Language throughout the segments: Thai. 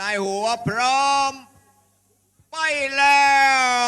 นายหัวพร้อม ไปแล้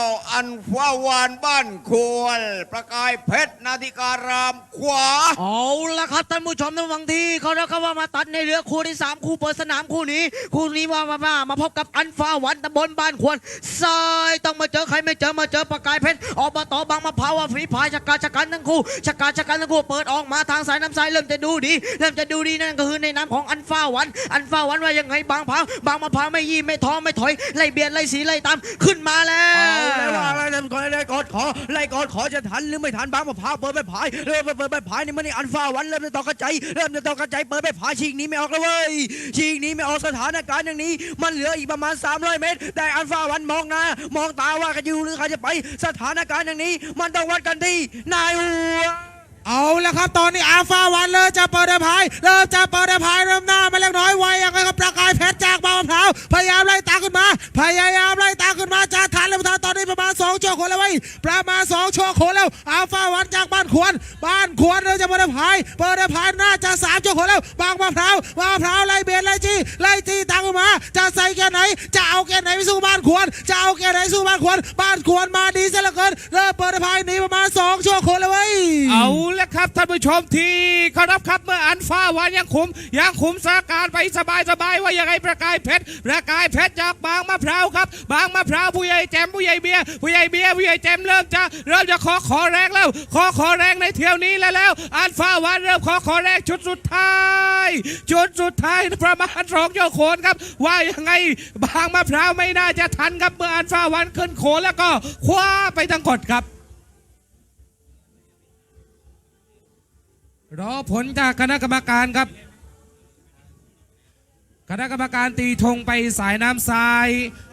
ว อันฟ้าวานบ้านควร ประกายเพชรนาฬิการามขวา เอาละครับท่านผู้ชมท่านฟังที่เขาเรียกว่ามาตัดในเรือคู่ที่สามคู่เปิดสนามคู่นี้ คู่นี้ว่ามามามาพบกับอันฟ้าวันตำบลบ้านควรซ้ายต้องมาเจอใครไม่เจอมาเจอประกายเพชรออกมาต่อบางมะพร้าวฝีพายชะกาชะกันทั้งคู่ชะกาชะกันทั้งคู่เปิดออกมาทางสายน้ำสายเริ่มจะดูดีเริ่มจะดูดีนั่นก็คือในน้ำของอันฟ้าวันอันฟ้าวันว่ายังไงบางพร้าวบางมะพร้าวไม่ยี่ไม่ท้อไม่ถอยไล่เบียดไล่สีไล่ตามขึ้นมาแล้ว ว่าอะไรก่อนไล่กอดขอไล่กอดขอจะทันหรือไม่ทันบางมะพร้าวเปิดไปผายเริ่มเปิดไปผายนี่มันนี่อันฟ้าวันเริ่มจะตอกกระใจายเริ่มจะตอกกระใจายเปิดไปผายชิงนี้ไม่ออกแล้วเว้ยชิงนี้ไม่ออกสถานการณ์อย่างนี้ มันเหลืออีกประมาณ 300 เมตร แต่อันฟ้าวันมองหน้ามองตาว่ากันอยู่หรือใครจะไป สถานการณ์อย่างนี้ มันต้องวัดกันที่นายหัวเอาละครับตอนนี้อาฟ้าวันเริ่มจะเปิดได้พายเริ่มจะเปิดได้พายเริ่มหน้ามาเล็กน้อยไวยังไงครับประกายเพชรจากบางมะพร้าวพยายามไล่ตามขึ้นมา พยายามไล่ตาม ชั่วโคนแล้วไว้ยประมาณ2ชั่วโคนแล้วอาฟ้าวันจากบ้านควร บ้านควรเราจะเปิดพายเปิดได้พายน่าจะ3ชั่วโคนแล้วบางมะพร้าวบางมะพร้าวไล่เบียดไล่จี้ไล่จี้ตามขึ้นมา จะใส่แกนไหน จะเอาแกนไหนไปสู้บ้านควร จะเอาแกนไหนสู้บ้านควร บ้านควรมาดีซะเหลือเกินเริ่มเปิดได้พายหนีประมาณ2ชั่วโคนแล้วเว้ย ครับท่านผู้ชมที่เคารพครับเมื่ออันฟ้าวันยังคุมยังคุมสาการไปสบายสบายว่ายังไงประกายเพชรประกายเพชรจากบางมะพร้าวครับ บางมะพร้าวผู้ใหญ่แจมผู้ใหญ่เบียร์ผู้ใหญ่เบียร์ผู้ใหญ่แจมเริ่มจะเริ่มจะขอขอแรงแล้ว ขอขอแรงในเที่ยวนี้แล้วแล้ว อันฟ้าวันเริ่มขอขอแรงชุดสุดท้ายชุดสุดท้ายประมาณสองเจ้าโขนครับ ว่ายังไงบางมะพร้าวไม่น่าจะทันครับเมื่ออันฟ้าวันขึ้นโขนแล้วก็คว้าไปทั้งกดครับ รอผลจากคณะกรรมการครับ คณะกรรมการตีธงไปสายน้ำทราย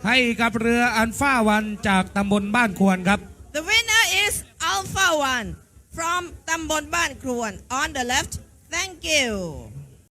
ให้กับเรืออันฟ้าวันจากตำบลบ้านควรครับ The winner is Alpha One from ตำบลบ้านควร on the left. Thank you.